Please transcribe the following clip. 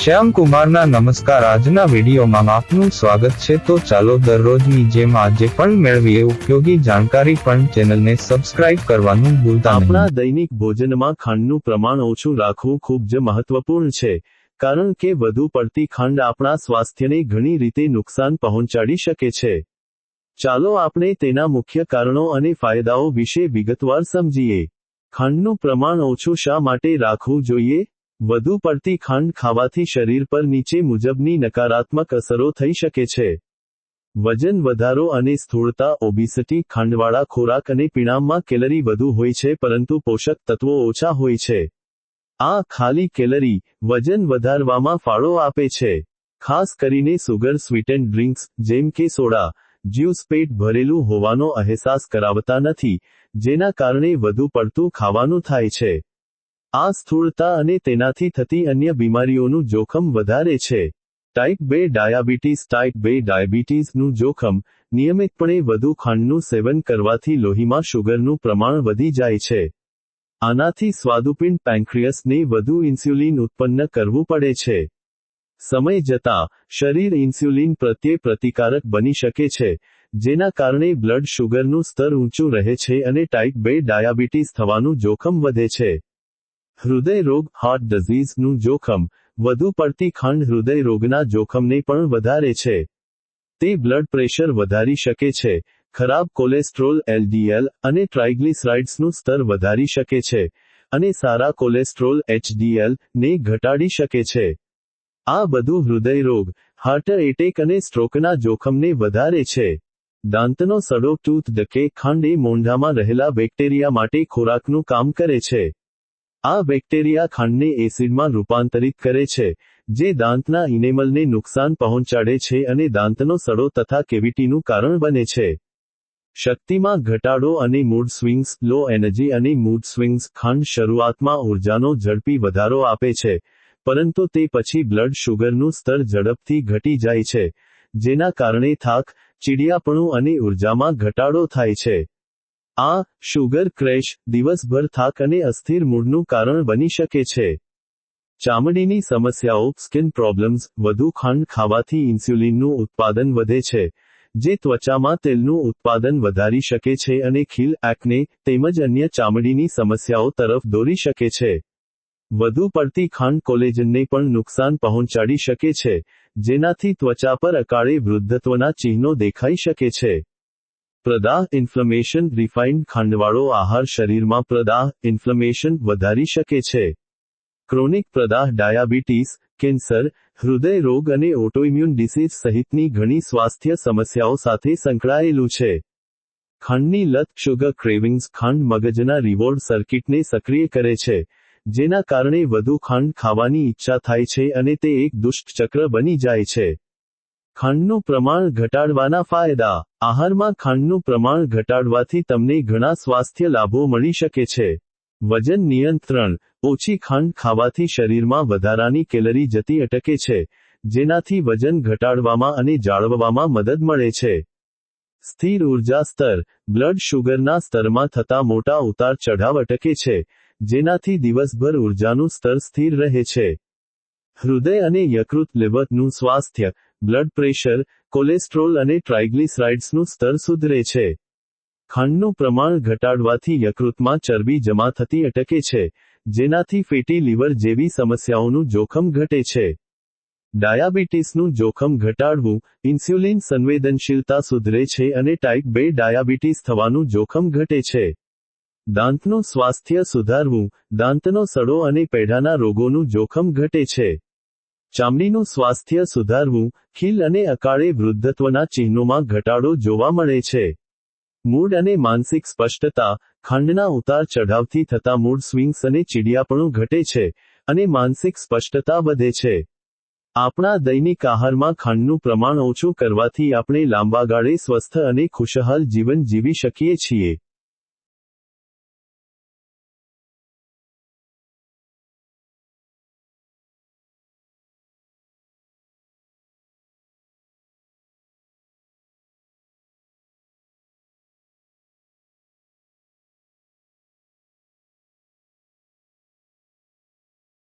શ્યામ કુમારના નમસ્કાર. આજના વિડીયોમાં આપનું સ્વાગત છે. તો ચાલો દરરોજની જેમ આજે પણ મેળવીએ ઉપયોગી જાણકારી પણ ચેનલને સબસ્ક્રાઇબ કરવાનું ભૂલતા આપણા દૈનિક ભોજનમાં ખાંડનું પ્રમાણ ઓછું રાખવું ખૂબ જ મહત્વપૂર્ણ છે, કારણ કે વધુ પડતી ખાંડ આપણા સ્વાસ્થ્યને ઘણી રીતે નુકસાન પહોંચાડી શકે છે. ચાલો આપણે તેના મુખ્ય કારણો અને ફાયદાઓ વિશે વિગતવાર સમજીએ. ખાંડનું પ્રમાણ ઓછું શા માટે રાખવું જોઈએ? વધુ પડતી ખાંડ ખાવાથી શરીર પર નીચે મુજબની નકારાત્મક અસરો થઈ શકે છે. વજન વધારો અને સ્થૂળતા, ઓબિસિટી, ખાંડવાળા ખોરાક અને પીણામાં કેલરી વધુ હોય છે, પરંતુ પોષક તત્વો ઓછા હોય છે. આ ખાલી કેલરી વજન વધારવામાં ફાળો આપે છે. ખાસ કરીને સુગર સ્વીટેન્ડ ડ્રિંક્સ, જેમ કે સોડા, જ્યુસ પેટ ભરેલું હોવાનો અહેસાસ કરાવતા નથી, જેના કારણે વધુ પડતું ખાવાનું થાય છે. આ સ્થૂળતા અને તેનાથી થતી અન્ય બીમારીઓનું જોખમ વધારે છે. ટાઈપ બે ડાયાબિટીસ ટાઈપ બે ડાયાબિટીસનું જોખમ નિયમિતપણે વધુ ખાંડનું સેવન કરવાથી લોહીમાં શુગરનું પ્રમાણ વધી જાય છે. આનાથી સ્વાદુપિંડ પેન્ક્રિયસને વધુ ઇન્સ્યુલિન ઉત્પન્ન કરવું પડે છે. સમય જતાં, શરીર ઇન્સ્યુલિન પ્રત્યે પ્રતિકારક બની શકે છે, જેના કારણે બ્લડ શુગરનું સ્તર ઊંચું રહે છે અને ટાઈપ બે ડાયાબિટીસ થવાનું જોખમ વધે છે. હૃદય રોગ હાર્ટ ડિઝીઝનું જોખમ. વધુ પડતી ખંડ હૃદય રોગના જોખમને પણ વધારે છે. તે બ્લડ પ્રેશર વધારી શકે છે. ખરાબ કોલેસ્ટ્રોલ એલડીએલ અને ટ્રાઇગ્લિસરાઇડ્સનું સ્તર વધારી શકે છે અને સારા કોલેસ્ટ્રોલ એચડીએલ ને ઘટાડી શકે છે. આ બધું હૃદય રોગ હાર્ટ એટેક અને સ્ટ્રોકના જોખમને વધારે છે. દાંતનો સડો ટૂથ ડકે ખાંડ એ મોંઢામાં રહેલા બેક્ટેરિયા માટે ખોરાકનું કામ કરે છે. આ બેક્ટેરિયા ખાંડને એસિડમાં રૂપાંતરિત કરે છે, જે દાંતના ઇનેમલને નુકસાન પહોંચાડે છે અને દાંતનો સડો તથા કેવિટીનું કારણ બને છે. શક્તિમાં ઘટાડો અને મૂડ સ્વિંગ્સ, લો એનર્જી અને મૂડ સ્વિંગ્સ ખાંડ શરૂઆતમાં ઉર્જાનો ઝડપી વધારો આપે છે, પરંતુ તે પછી બ્લડ શુગરનું સ્તર ઝડપથી ઘટી જાય છે, જેના કારણે થાક, ચીડિયાપણું અને ઉર્જામાં ઘટાડો થાય છે. આ શુગર ક્રેશ દિવસભર થાક અને અસ્થિર મૂડનું કારણ બની શકે છે. ચામડીની સમસ્યાઓ, સ્કિન પ્રોબ્લેમ્સ, વધુ ખાંડ ખાવાથી ઇન્સ્યુલિનનું ઉત્પાદન વધે છે, જે ત્વચામાં તેલનું ઉત્પાદન વધારી શકે છે અને ખીલ, એકને તેમજ અન્ય ચામડીની સમસ્યાઓ તરફ દોરી શકે છે. વધુ પડતી ખાંડ કોલેજનને પણ નુકસાન પહોંચાડી શકે છે, જેનાથી ત્વચા પર અકાળે વૃદ્ધત્વના ચિહ્નો દેખાઈ શકે છે. પ્રદાહ ઇન્ફ્લમેશન રિફાઇન્ડ ખાંડવાળો આહાર શરીરમાં પ્રદાહ ઇન્ફ્લમેશન વધારી શકે છે. ક્રોનિક પ્રદાહ ડાયાબિટીસ, કેન્સર, હૃદય રોગ અને ઓટોઇમ્યુન ડિસીઝ સહિતની ઘણી સ્વાસ્થ્ય સમસ્યાઓ સાથે સંકળાયેલું છે. ખાંડની લત શુગર ક્રેવિંગ્સ ખાંડ મગજના રિવોર્ડ સર્કિટને સક્રિય કરે છે, જેના કારણે વધુ ખાંડ ખાવાની ઈચ્છા થાય છે અને તે એક દુષ્ટ ચક્ર બની જાય છે. ખાંડનું પ્રમાણ ઘટાડવાના ફાયદા. આહારમાં ખાંડનું પ્રમાણ ઘટાડવાથી તમને ઘણા સ્વાસ્થ્ય લાભો મળી શકે છે. વજન નિયંત્રણ. ઓછી ખાંડ ખાવાથી શરીરમાં વધારાની કેલરી જતી અટકે છે, જેનાથી વજન ઘટાડવામાં અને જાળવવામાં મદદ મળે છે. સ્થિર ઊર્જા સ્તર. બ્લડ શુગરના સ્તરમાં થતા મોટા ઉતાર ચઢાવ અટકે છે, જેનાથી દિવસભર ઉર્જાનું સ્તર સ્થિર રહે છે. હૃદય અને યકૃત લેવતનું સ્વાસ્થ્ય. બ્લડ પ્રેશર કોલેસ્ટ્રોલ અને ટ્રાઇગ્લિસરાઇડ્સનું સ્તર સુધરે છે. ખાંડનું પ્રમાણ ઘટાડવાથી યકૃતમાં ચરબી જમા થતી અટકે છે, જેનાથી ફેટી લીવર જેવી સમસ્યાઓનું જોખમ ઘટે છે. ડાયાબિટીસનું જોખમ ઘટાડવું, ઇન્સ્યુલિન સંવેદનશીલતા સુધરે છે અને ટાઈપ બે ડાયાબિટીસ થવાનું જોખમ ઘટે છે. દાંતનું સ્વાસ્થ્ય સુધારવું, દાંતનો સડો અને પેઢાના રોગોનું જોખમ ઘટે છે. ચામડીનું સ્વાસ્થ્ય સુધારવું, ખીલ અને અકાળે વૃદ્ધત્વના ચિહ્નોમાં ઘટાડો જોવા મળે છે. મૂડ અને માનસિક સ્પષ્ટતા, ખાંડના ઉતાર ચઢાવથી થતા મૂડ સ્વિંગ્સ અને ચીડિયાપણું ઘટે છે અને માનસિક સ્પષ્ટતા વધે છે. આપણા દૈનિક આહારમાં ખાંડનું પ્રમાણ ઓછું કરવાથી આપણે લાંબા ગાળે સ્વસ્થ અને ખુશહાલ જીવન જીવી શકીએ છીએ.